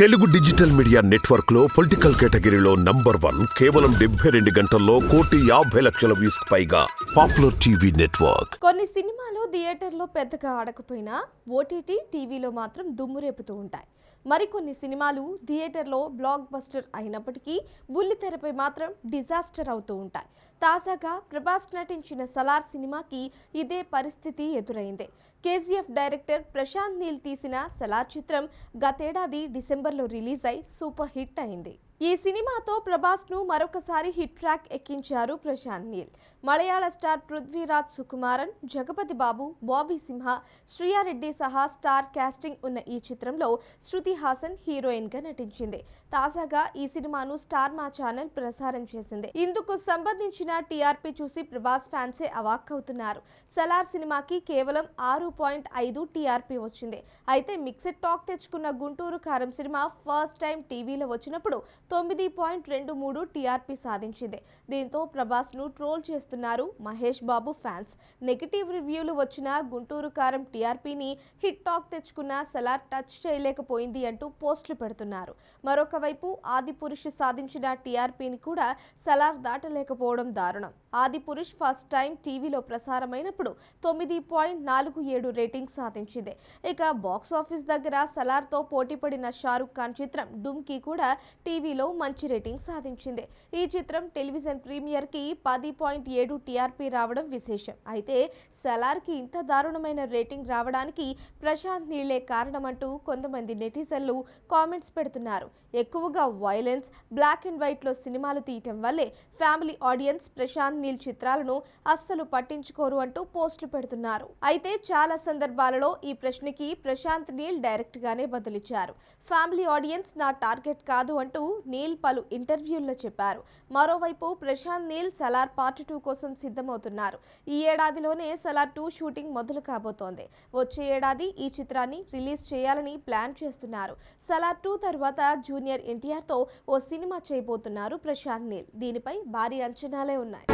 Telugu digital media నెట్వర్క్లో political కేటగిరీలో number one కేవలం డెబ్బై రెండు గంటల్లో కోటి యాభై లక్షల వ్యూస్ పైగా పాపులర్ టీవీ నెట్వర్క్. కొన్ని సినిమాలు థియేటర్లో పెద్దగా ఆడకపోయినా ఓటీటీ టీవీలో మాత్రం దుమ్మురేపుతూ ఉంటాయి. మరికొన్ని సినిమాలు థియేటర్లో బ్లాక్ బస్టర్ అయినప్పటికీ బుల్లితెరపై మాత్రం డిజాస్టర్ అవుతూ ఉంటాయి. తాజాగా ప్రభాస్ నటించిన సలార్ సినిమాకి ఇదే పరిస్థితి ఎదురైంది. కేజీఎఫ్ డైరెక్టర్ ప్రశాంత్ నీల్ తీసిన సలార్ చిత్రం గతేడాది డిసెంబర్ డిసెంబర్లో రిలీజ్ అయి సూపర్ హిట్ అయింది. ఈ సినిమాతో ప్రభాస్ను మరొకసారి హిట్ ట్రాక్ ఎక్కించారు ప్రశాంత్ నీల్. మలయాళ స్టార్ పృథ్వీరాజ్ సుకుమారన్ జగపతి బాబు బాబీ సింహ శ్రీయారెడ్డి సహా స్టార్ కాస్టింగ్ ఉన్న ఈ చిత్రంలో శృతి హాసన్ హీరోయిన్గా నటించింది. తాజాగా ఈ సినిమాను స్టార్ మా ఛానల్ ప్రసారం చేసింది. ఇందుకు సంబంధించిన టీఆర్పీ చూసి ప్రభాస్ ఫ్యాన్సే అవాక్ అవుతున్నారు. సలార్ సినిమాకి కేవలం ఆరు పాయింట్ ఐదు టీఆర్పీ వచ్చింది. అయితే మిక్సెడ్ టాక్ తెచ్చుకున్న గుంటూరు కారం సినిమా ఫస్ట్ టైం టీవీలో వచ్చినప్పుడు తొమ్మిది పాయింట్ రెండు మూడు టీఆర్పీ సాధించింది. దీంతో ప్రభాస్ను ట్రోల్ చేస్తున్నారు మహేష్ బాబు ఫ్యాన్స్. నెగిటివ్ రివ్యూలు వచ్చిన గుంటూరు కారం టీఆర్పీని హిట్ టాక్ తెచ్చుకున్న సలార్ టచ్ చేయలేకపోయింది అంటూ పోస్టులు పెడుతున్నారు. మరొక వైపు సాధించిన టీఆర్పీని కూడా సలార్ దాటలేకపోవడం దారుణం. ఆదిపురుష్ ఫస్ట్ టైం టీవీలో ప్రసారమైనప్పుడు తొమ్మిది పాయింట్ నాలుగు ఏడు రేటింగ్ సాధించింది. ఇక బాక్స్ ఆఫీస్ దగ్గర సలార్తో పోటీపడిన షారుఖ్ ఖాన్ చిత్రం డుమ్కి కూడా టీవీలో మంచి రేటింగ్ సాధించింది. ఈ చిత్రం టెలివిజన్ ప్రీమియర్కి పది పాయింట్ ఏడు టీఆర్పీ రావడం విశేషం. అయితే సలార్కి ఇంత దారుణమైన రేటింగ్ రావడానికి ప్రశాంత్ నీళ్ళే కారణమంటూ కొంతమంది నెటిజన్లు కామెంట్స్ పెడుతున్నారు. ఎక్కువగా వైలెన్స్ బ్లాక్ అండ్ వైట్లో సినిమాలు తీయటం వల్లే ఫ్యామిలీ ఆడియన్స్ ప్రశాంత్ నీల్ చిత్రాలను అస్సలు పట్టించుకోరు అంటూ పోస్టులు పెడుతున్నారు. అయితే చాలా సందర్భాలలో ఈ ప్రశ్నకి ప్రశాంత్ నీల్ డైరెక్ట్ గానే బదులిచ్చారు. ఫ్యామిలీ ఆడియన్స్ నా టార్గెట్ కాదు అంటూ నీల్ పలు ఇంటర్వ్యూల్లో చెప్పారు. మరోవైపు ప్రశాంత్ నీల్ సలార్ పార్ట్ టూ కోసం సిద్ధమవుతున్నారు. ఈ ఏడాదిలోనే సలార్ టూ షూటింగ్ మొదలు కాబోతోంది. వచ్చే ఏడాది ఈ చిత్రాన్ని రిలీజ్ చేయాలని ప్లాన్ చేస్తున్నారు. సలార్ టూ తర్వాత జూనియర్ ఎన్టీఆర్తో ఓ సినిమా చేయబోతున్నారు ప్రశాంత్ నీల్. దీనిపై భారీ అంచనాలే ఉన్నాయి.